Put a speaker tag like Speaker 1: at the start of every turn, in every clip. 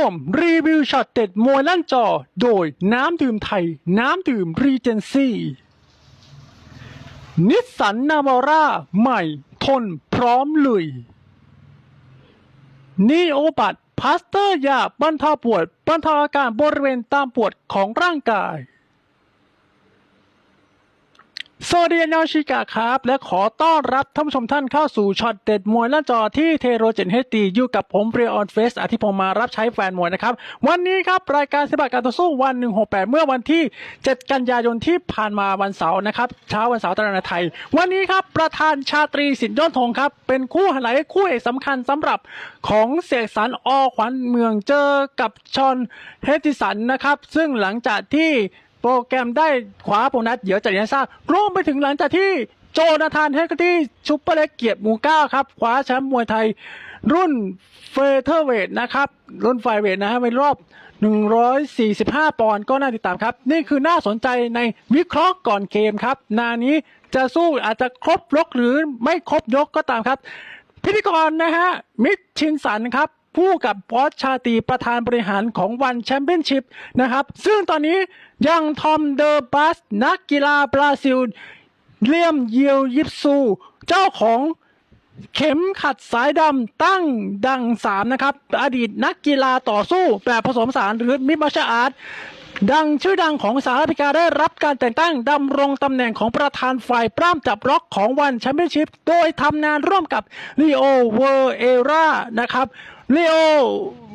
Speaker 1: ร่วม รีวิวช็อตเด็ดมวยลั่นจอ โดยน้ำดื่มไทย น้ำดื่มรีเจนซี่ นิสสันนาวาร่าใหม่ ทนพร้อมลุยนีโอบัตพาสเตอร์ยาบรรเทาปวดบรรเทาอาการบริเวณตามปวดของร่างกาย สวัสดีนอชิกะครับ และขอต้อนรับท่านผู้ชมท่านเข้าสู่ช็อตเด็ดมวยหน้าจอที่เทโรเจนเฮตีอยู่กับผมเรียออนเฟสอาทิพงมารับใช้แฟนมวยนะครับ วันนี้ครับรายการสิบการต่อสู้วัน 168 เมื่อวันที่ 7 กันยายนที่ผ่านมาวันเสาร์นะครับเช้าวันเสาร์ตามเวลาไทย วันนี้ครับประธานชาตรีสินยอดธงครับ เป็นคู่ไหลคู่เอกสำคัญสำหรับของเสกสรรอขวัญเมืองเจอกับชอนเฮติสันนะครับซึ่งหลังจากที่ โปรแกรมได้ขวาโบนัสเดี๋ยวจะเรียนทราบรวมไปถึงหลังจากที่โจนาธานเฮกตี้ซุปเปอร์เล็กเกียรติหมูก้าครับคว้าแชมป์มวยไทย รุ่นเฟเธอร์เวทนะครับ รุ่นไฟเวทนะฮะในรอบ 145 ปอนด์ก็น่าติดตามครับ นี่คือน่าสนใจในวิเคราะห์ก่อนเกมครับ นานี้จะสู้อาจจะครบยกหรือไม่ครบยกก็ตามครับ พิธีกรนะฮะมิชชินสันครับ ผู้กับบอสชาตรีประธานบริหารของวันแชมเปี้ยนชิพนะครับ ซึ่งตอนนี้ยังทอมเดอบัสนักกีฬาบราซิล เลียมเยียวยิปซู เจ้าของเข็มขัดสายดำตั้งดังสามนะครับ อดีตนักกีฬาต่อสู้แบบผสมสานหรือมิมาชอาร์ตดังชื่อดังของสหรัฐอเมริกาได้รับการแต่งตั้งดำรงตำแหน่งของประธานฝ่ายปล้ำจับล็อกของวันแชมเปี้ยนชิพโดยทำงานร่วมกับลีโอเวอร์เอรานะครับ ลโอ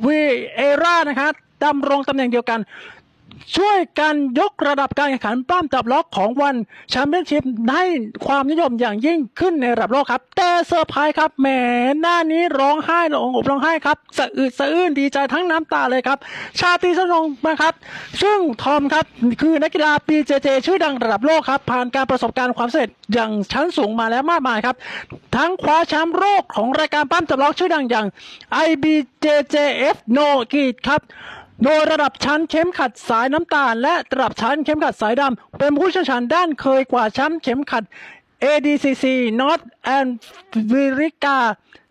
Speaker 1: วีเอรานะครับดำรงตำแหน่งเดียวกัน ช่วยกันยกระดับการแข่งขันปล้ำจับล็อกของวันแชมเปี้ยนชิพให้ความนิยมอย่างยิ่งขึ้นในระดับโลกครับ แต่เซอร์ไพรส์ครับแหมหน้านี้ร้องไห้ร้องอบร้องไห้ครับสะอึดสะอื้นดีใจทั้งน้ำตาเลยครับ ชาตรีสนงนะครับ ซึ่งทอมครับคือนักกีฬาปีเจเจชื่อดังระดับโลกครับ ผ่านการประสบการณ์ความสำเร็จอย่างชั้นสูงมาแล้วมากมายครับ ทั้งคว้าแชมป์โลกของรายการปั้มจับล็อกชื่อดังอย่าง IBJJF โนกีดครับ โดยระดับชั้นเข้มขัดสายน้ำตาล และระดับชั้นเข้มขัดสายดำเป็นผู้เชี่ยวชาญด้านเคยกว่าชั้นเข็มขัด ADCC North America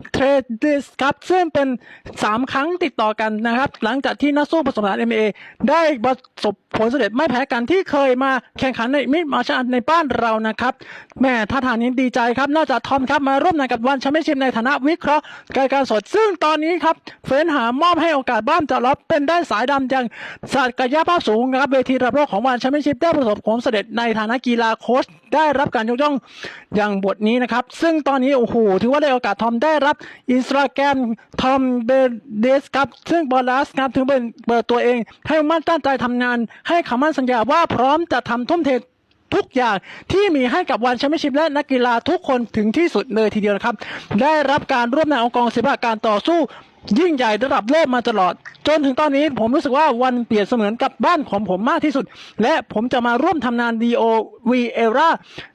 Speaker 1: and America Trades ครับซึ่งเป็น 3 ครั้งติดต่อกันนะครับ หลังจากที่นักสู้ผสมผสาน MMA ได้ประสบผลสำเร็จไม่แพ้กันที่เคยมาแข่งขันในมิดมาชาในบ้านเรานะครับแม่ท่าทางนี้ดีใจครับ นอกจากทอมครับมาร่วมงานกับวันแชมเปี้ยนชิพในฐานะวิเคราะห์การการสด ซึ่งตอนนี้ครับเฟ้นหามอบให้โอกาสบ้านจะรับเป็นด้านสายดำอย่างศาสตร์กายภาพสูงนะครับเวทีระดับโลกของวันแชมเปี้ยนชิพได้ประสบความสำเร็จในฐานะกีฬาโค้ชได้รับการยกย่องอย่างบทนี้นะครับ ซึ่งตอนนี้โอ้โหถือว่าได้โอกาสทอมได้รับอินสตาแกรมทอมเบเดสครับ ซึ่งบอลลัสครับถือเป็นเปิดตัวเอง ให้มั่นตั้งใจทำงาน ให้คำมั่นสัญญาว่าพร้อมจะทำทุ่มเททุกอย่างที่มีให้กับวันแชมเปี้ยนชิพและนักกีฬาทุกคนถึงที่สุดเลยทีเดียวนะครับ ได้รับการร่วมในองค์กรศิลปะการต่อสู้ ยิ่งใหญ่ระดับโลกมาตลอด จนถึงตอนนี้ผมรู้สึกว่าวันเปลี่ยนเสมือนกับบ้านของผมมากที่สุด และผมจะมาร่วมทำงาน DOV Era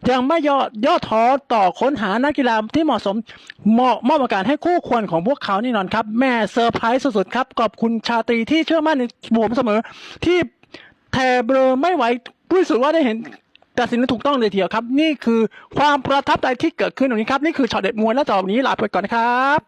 Speaker 1: ยังไม่ย่อย่อท้อต่อค้นหานักกีฬาที่เหมาะสมเหมาะมอบโอกาสให้คู่ควรของพวกเขาแน่นอนครับ แม่เซอร์ไพรส์สุดๆครับขอบคุณชาตรีที่เชื่อมั่นในผมเสมอ ที่แทเบลอไม่ไหวรู้สึกว่าได้เห็นตัดสินถูกต้องเลยทีเดียวครับ นี่คือความประทับใจที่เกิดขึ้นตรงนี้ครับ นี่คือช็อตเด็ดมวยและต่อไปนี้ลาไปก่อนนะครับ